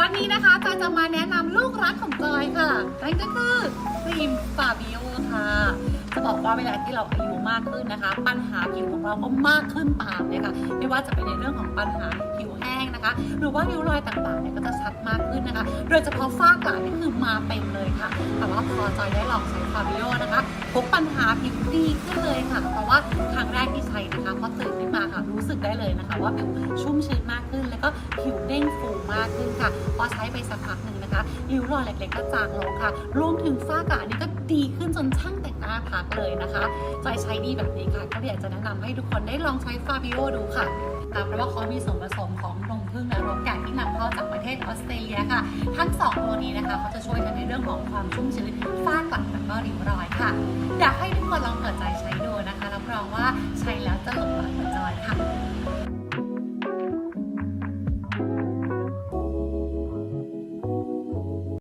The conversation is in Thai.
วันี้นะคะจอยจะมาแนะนำลูกรักของจอยค่ะนั่นก็คือครีมฟาบิโอค่ะ จะบอกว่าเวลาที่เราอายุมากขึ้นนะคะ ปัญหาผิวของเราก็มากขึ้นตามเลยค่ะ ไม่ว่าจะเป็นในเรื่องของปัญหาผิวแห้งนะคะ หรือว่าริ้วรอยต่างๆเนี่ยก็จะชัดมากขึ้นนะคะ โดยเฉพาะฝ้ากระนี่คือมาเต็มเลยค่ะ แต่ว่าพอจอยได้ลองใช้ฟาบิโอนะคะพบปัญหาผิวดีขึ้นเลยค่ะ เพราะว่า สึกได้เลยนะคะ ว่าผิวชุ่มชื้นมากขึ้น แล้วก็ผิวเด้งฟูมากขึ้นค่ะ พอใช้ไปสักพักหนึ่งนะคะริ้วรอยเล็กๆก็จางลงค่ะ รวมถึงฝ้ากระนี่ก็ดีขึ้นจนช่างแต่งหน้าทักเลยนะคะจอยใช้ดีแบบนี้ค่ะ ก็อยากจะแนะนำให้ทุกคนได้ลองใช้ฟาบิโอดูค่ะค่ะเพราะว่าเขามีส่วนผสมของนมผึ้งและรสแกะที่นำเข้าจากประเทศออสเตรเลียค่ะ ทั้งสองตัวนี้นะคะเขาจะช่วยกันในเรื่องของความชุ่มชื้นฝ้ากระแล้วก็ริ้วรอยค่ะ อยากให้ทุกคนลองเปิดใจใช้ดูนะคะรับรองว่าใช้แล้วจะ